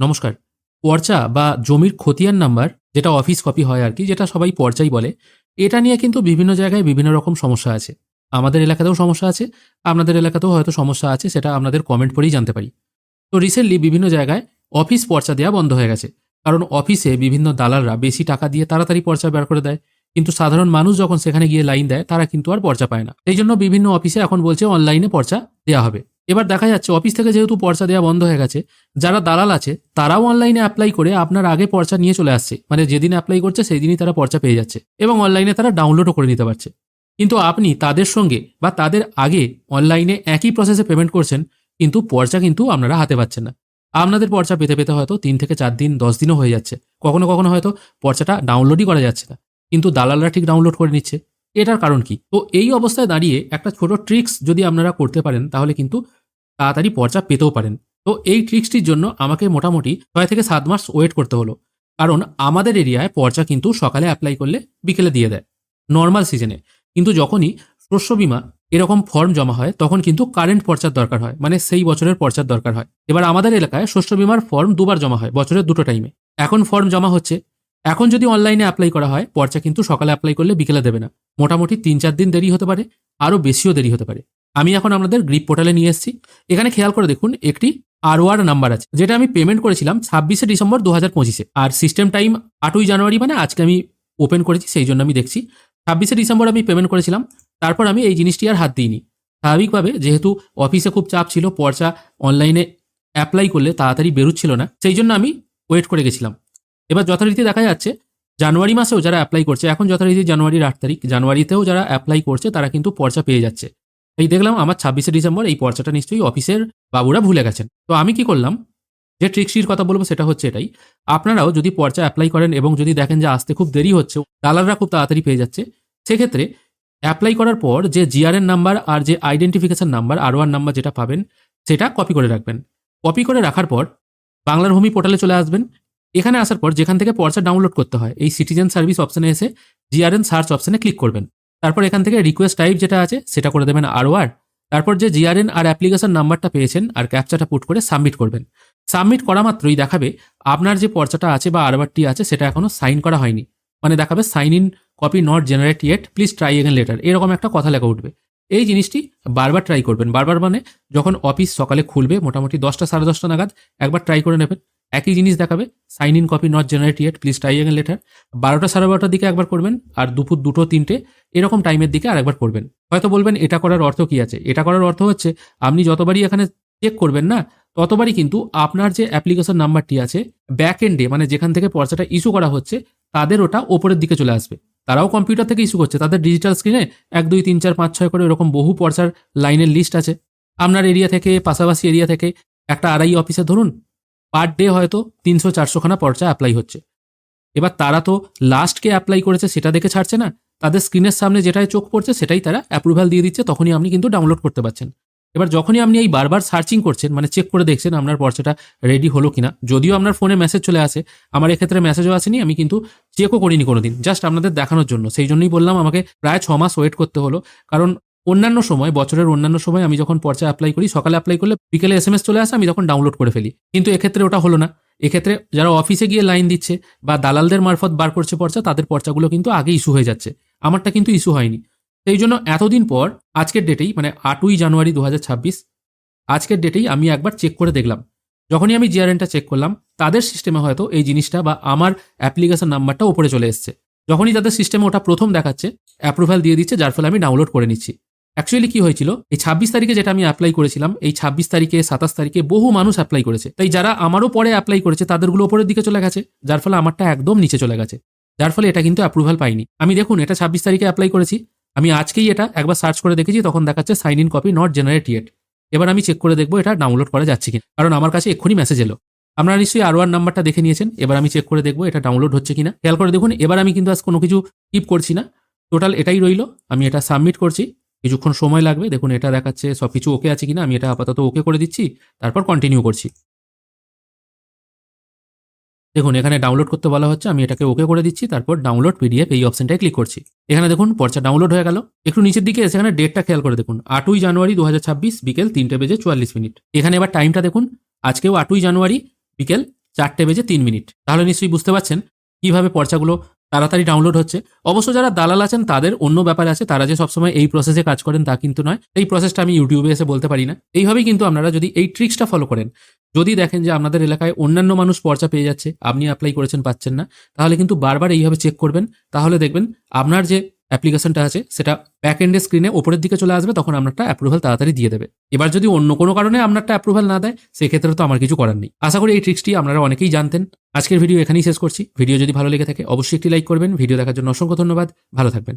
নমস্কার। পর্চা বা জমির খতিয়ান নাম্বার, যেটা অফিস কপি হয় আর কি, যেটা সবাই পর্চাই বলে, এটা নিয়ে কিন্তু বিভিন্ন জায়গায় বিভিন্ন রকম সমস্যা আছে। আমাদের এলাকাতেও সমস্যা আছে, আপনাদের এলাকাতেও হয়তো সমস্যা আছে, সেটা আপনাদের কমেন্ট পড়েই জানতে পারি। তো রিসেন্টলি বিভিন্ন জায়গায় অফিস পর্চা দেওয়া বন্ধ হয়ে গেছে। কারণ অফিসে বিভিন্ন দালালরা বেশি টাকা দিয়ে তাড়াতাড়ি পর্চা বের করে দেয়। কিন্তু সাধারণ মানুষ যখন সেখানে গিয়ে লাইন দেয়, তারা কিন্তু আর পর্চা পায় না। এই জন্য বিভিন্ন অফিসে এখন বলছে অনলাইনে পর্চা দেওয়া হবে। এবার দেখা যাচ্ছে অফিস থেকে যেহেতু পর্চা দেওয়া বন্ধ হয়ে গেছে, যারা দালাল আছে, তারাও অনলাইনে অ্যাপ্লাই করে আপনার আগে পর্চা নিয়ে চলে আসছে। মানে যেদিন অ্যাপ্লাই করছে সেই দিনই তারা পর্চা পেয়ে যাচ্ছে এবং অনলাইনে তারা ডাউনলোডও করে নিতে পারছে। কিন্তু আপনি তাদের সঙ্গে বা তাদের আগে অনলাইনে একই প্রসেসে পেমেন্ট করছেন, কিন্তু পর্চা কিন্তু আপনারা হাতে পাচ্ছেন না। আপনাদের পর্চা পেতে পেতে হয়তো তিন থেকে চার দিন, দশ দিনও হয়ে যাচ্ছে। কখনো কখনো হয়তো পর্চাটা ডাউনলোডই করা যাচ্ছে না। কিন্তু দালালরা ঠিক ডাউনলোড করে নিচ্ছে। এটার কারণ কি? তো এই অবস্থায় দাঁড়িয়ে একটা ছোট ট্রিক্স যদি আপনারা করতে পারেন, তাহলে কিন্তু তাড়াতাড়ি পর্চা পেতেও পারেন। তো এই ট্রিক্সটির জন্য আমাকে মোটামুটি ছয় থেকে সাত মাস ওয়েট করতে হলো। কারণ আমাদের এরিয়ায় পর্চা কিন্তু সকালে অ্যাপ্লাই করলে বিকেলে দিয়ে দেয়। নর্মাল সিজনে কিন্তু যখনই শস্য বিমা এরকম ফর্ম জমা হয়, তখন কিন্তু কারেন্ট পর্চার দরকার হয়। মানে সেই বছরের পর্চার দরকার হয়। এবার আমাদের এলাকায় শস্য বিমার ফর্ম দুবার জমা হয়, বছরের দুটো টাইমে এখন ফর্ম জমা হচ্ছে। এখন যদি অনলাইনে অ্যাপ্লাই করা হয় পর্চা কিন্তু সকালে অ্যাপ্লাই করলে বিকেলে দেবে না। মোটামুটি তিন চার দিন দেরি হতে পারে, আরও বেশিও দেরি হতে পারে। আমি এখন আপনাদের গ্রিপ পোর্টালে নিয়ে এসেছি। এখানে খেয়াল করে দেখুন, একটি আরওয়ার নাম্বার আছে, যেটা আমি পেমেন্ট করেছিলাম ছাব্বিশে ডিসেম্বর দু হাজার পঁচিশে। আর সিস্টেম টাইম আটই জানুয়ারি মানে আজকে আমি ওপেন করেছি, সেই জন্য আমি দেখছি। ছাব্বিশে ডিসেম্বর আমি পেমেন্ট করেছিলাম, তারপর আমি এই জিনিসটি আর হাত দিইনি। স্বাভাবিকভাবে যেহেতু অফিসে খুব চাপ ছিল, পর্চা অনলাইনে অ্যাপ্লাই করলে তাড়াতাড়ি বেরোচ্ছিল না, সেই জন্য আমি ওয়েট করে গেছিলাম। এবার যথারীতি দেখা যাচ্ছে, জানুয়ারি মাসেও যারা অ্যাপ্লাই করছে, এখন যথারীতি জানুয়ারির আট তারিখ, জানুয়ারিতেও যারা অ্যাপ্লাই করছে, তারা কিন্তু পর্চা পেয়ে যাচ্ছে। এই দেখলাম আমার ছাব্বিশে ডিসেম্বর, এই পর্চাটা নিশ্চয়ই অফিসের বাবুরা ভুলে গেছেন। তো আমি কি করলাম? যে ট্রিক্সটির কথা বলব সেটা হচ্ছে এটাই। আপনারাও যদি পর্চা অ্যাপ্লাই করেন এবং যদি দেখেন যে আসতে খুব দেরি হচ্ছে, দালালরা খুব তাড়াতাড়ি পেয়ে যাচ্ছে, সেক্ষেত্রে অ্যাপ্লাই করার পর যে জিআরএন নাম্বার আর যে আইডেন্টিফিকেশন নাম্বার আর ওয়ান নাম্বার যেটা পাবেন, সেটা কপি করে রাখবেন। কপি করে রাখার পর বাংলার হোমি পোর্টালে চলে আসবেন। এখানে আসার পর যেখান থেকে পর্চা ডাউনলোড করতে হয়, এই সিটিজেন সার্ভিস অপশানে এসে জিআরএন সার্চ অপশানে ক্লিক করবেন। তারপর এখান থেকে রিকোয়েস্ট টাইপ যেটা আছে, সেটা করে দেবেন আরওয়ার তারপর যে জিআরএন আর অ্যাপ্লিকেশন নাম্বারটা পেয়েছেন আর ক্যাপচাটা পুট করে সাবমিট করবেন। সাবমিট করা মাত্রই দেখাবে আপনার যে পর্চাটা আছে বা আরবারটি আছে, সেটা এখনও সাইন করা হয়নি। মানে দেখাবে sign in copy not generate yet please try again later এরকম একটা কথা লেখা উঠবে। এই জিনিসটি বারবার ট্রাই করবেন। বারবার মানে যখন অফিস সকালে খুলবে, মোটামুটি দশটা সাড়ে দশটা নাগাদ একবার ট্রাই করে নেবেন। একই জিনিস দেখাবে। Sign in copy not generate yet please try again later বারোটা সাড়ে বারোটার দিকে একবার করবেন, আর দুপুর দুটো, তিনটে, এরকম টাইমের দিকে আরেকবার করবেন। হয়তো বলবেন, এটা করার অর্থ কি আছে? এটা করার অর্থ হচ্ছে, আপনি যতবারই এখানে চেক করবেন না, ততবারই কিন্তু আপনার যে অ্যাপ্লিকেশন নাম্বারটি আছে ব্যাক এন্ডে মানে যেখান থেকে পর্চাটা ইস্যু করা হচ্ছে, তাদের ওটা ওপরের দিকে চলে আসবে। তারাও কম্পিউটার থেকে ইস্যু করছে, তাদের ডিজিটাল স্ক্রিনে এক, দুই, তিন, চার, পাঁচ, ছয় করে এরকম বহু পর্চার লাইনের লিস্ট আছে। আপনার এরিয়া থেকে, পাশাপাশি এরিয়া থেকে, একটা আড়াই অফিসে ধরুন পার ডে হয়তো তিনশো, চারশোখানা পর্চা অ্যাপ্লাই হচ্ছে। এবার তারা তো লাস্টকে অ্যাপ্লাই করেছে, সেটা দেখে ছাড়ছে না। তাদের স্ক্রিনের সামনে যেটাই চোখ পড়ছে, সেটাই তারা অ্যাপ্রুভাল দিয়ে দিচ্ছে, তখনই আপনি কিন্তু ডাউনলোড করতে পারছেন। এবার যখনই আপনি এই বারবার সার্চিং করছেন মানে চেক করে দেখছেন আপনার পর্চাটা রেডি হলো কিনা, যদিও আপনার ফোনে মেসেজ চলে আসে, আমার এক্ষেত্রে মেসেজও আসেনি, আমি কিন্তু চেকও করিনি কোনোদিন জাস্ট আপনাদের দেখানোর জন্য। সেই জন্যই বললাম, আমাকে প্রায় ছ মাস ওয়েট করতে হলো, কারণ অন্যান্য সময়, বছরের অন্যান্য সময় আমি যখন পর্চা অ্যাপ্লাই করি, সকালে অ্যাপ্লাই করলে বিকেলে এস এম এস চলে আসে, আমি তখন ডাউনলোড করে ফেলি। কিন্তু এক্ষেত্রে ওটা হলো না। এক্ষেত্রে যারা অফিসে গিয়ে লাইন দিচ্ছে বা দালালদের মারফত বার করছে পর্চা, তাদের পর্চাগুলো কিন্তু আগে ইস্যু হয়ে যাচ্ছে। আমারটা কিন্তু ইস্যু হয়নি। সেই জন্য এতদিন পর, আজকের ডেটেই মানে আটই জানুয়ারি দু হাজার ছাব্বিশ, আজকের ডেটেই আমি একবার চেক করে দেখলাম। যখনই আমি জিআরএনটা চেক করলাম, তাদের সিস্টেমে হয়তো এই জিনিসটা বা আমার অ্যাপ্লিকেশন নাম্বারটা ওপরে চলে এসছে। যখনই তাদের সিস্টেমে ওটা প্রথম দেখাচ্ছে অ্যাপ্রুভাল দিয়ে দিচ্ছে, যার ফলে আমি ডাউনলোড করে নিচ্ছি। অ্যাকচুয়ালি কি হয়েছিল? এই ছাব্বিশ তারিখে যেটা আমি অ্যাপ্লাই করেছিলাম, এই ছাব্বিশ তারিখে, সাতাশ তারিখে বহু মানুষ অ্যাপ্লাই করেছে। তাই যারা আমারও পরে অ্যাপ্লাই করেছে, তাদেরগুলো ওপরের দিকে চলে গেছে, যার ফলে আমারটা একদম নিচে চলে গেছে। যার ফলে এটা কিন্তু অ্যাপ্রুভাল পাইনি। আমি দেখুন, এটা ছাব্বিশ তারিখে অ্যাপ্লাই করেছি। আমি আজকেই এটা একবার সার্চ করে দেখেছি, তখন দেখাচ্ছে sign in copy not generate yet এবার আমি চেক করে দেখব এটা ডাউনলোড করা যাচ্ছে কিনা। কারণ আমার কাছে এক্ষুনি মেসেজ এলো। আপনারা নিশ্চয়ই আর ওয়ান নাম্বারটা দেখে নিয়েছেন। এবার আমি চেক করে দেখব এটা ডাউনলোড হচ্ছে কিনা। খেয়াল করে দেখুন, এবার আমি কিন্তু আজ কোনো কিছু টিপ করছি না। টোটাল এটাই রইল। আমি এটা সাবমিট করছি। কিছুক্ষণ সময় লাগবে, দেখুন এটা দেখাচ্ছে, সব কিছু ওকে আছে কিনা, আমি এটা আপাতত ওকে করে দিচ্ছি, তারপর কন্টিনিউ করছি। দেখুন, এখানে ডাউনলোড করতে বলা হচ্ছে, আমি এটাকে ওকে করে দিচ্ছি, তারপর ডাউনলোড পিডিএফ এই অপশনটায় ক্লিক করছি। এখানে দেখুন, পর্চা ডাউনলোড হয়ে গেল। একটু নিচের দিকে এসে এখানে ডেটটা খেয়াল করে দেখুন, আটই জানুয়ারি দু হাজার ছাব্বিশ বিকেল তিনটে বেজে চুয়াল্লিশ মিনিট। এখানে এবার টাইমটা দেখুন, আজকেও আটই জানুয়ারি বিকেল চারটে বেজে তিন মিনিট। তাহলে নিশ্চয়ই বুঝতে পারছেন কীভাবে পর্চাগুলো তাড়াতাড়ি ডাউনলোড হচ্ছে। অবশ্য যারা দালাল আছেন, তাদের অন্য ব্যাপার আছে। তারা যে সবসময় এই প্রসেসে কাজ করেন, তা কিন্তু নয়। এই প্রসেসটা আমি ইউটিউবে এসে বলতে পারি না। এইভাবেই কিন্তু আপনারা যদি এই ট্রিক্সটা ফলো করেন, যদি দেখেন যে আপনাদের এলাকায় অন্যান্য মানুষ পর্চা পেয়ে যাচ্ছে, আপনি অ্যাপ্লাই করেছেন, পাচ্ছেন না, তাহলে কিন্তু বারবার এইভাবে চেক করবেন। তাহলে দেখবেন আপনার যে অ্যাপ্লিকেশনটা আছে, সেটা ব্যাক এন্ডের স্ক্রিনে ওপরের দিকে চলে আসবে, তখন আপনারটা অ্যাপ্রুভাল তাড়াতাড়ি দিয়ে দেবে। এবার যদি অন্য কোনো কারণে আপনারটা অ্যাপ্রুভাল না দেয়, সেক্ষেত্রে তো আমার কিছু করার নেই। আশা করি এই ট্রিক্সটি আপনারা অনেকেই জানতেন। আজকের ভিডিও এখানেই শেষ করছি। ভিডিও যদি ভালো লেগে থাকে, অবশ্যই একটি লাইক করবেন। ভিডিও দেখার জন্য অসংখ্য ধন্যবাদ। ভালো থাকবেন।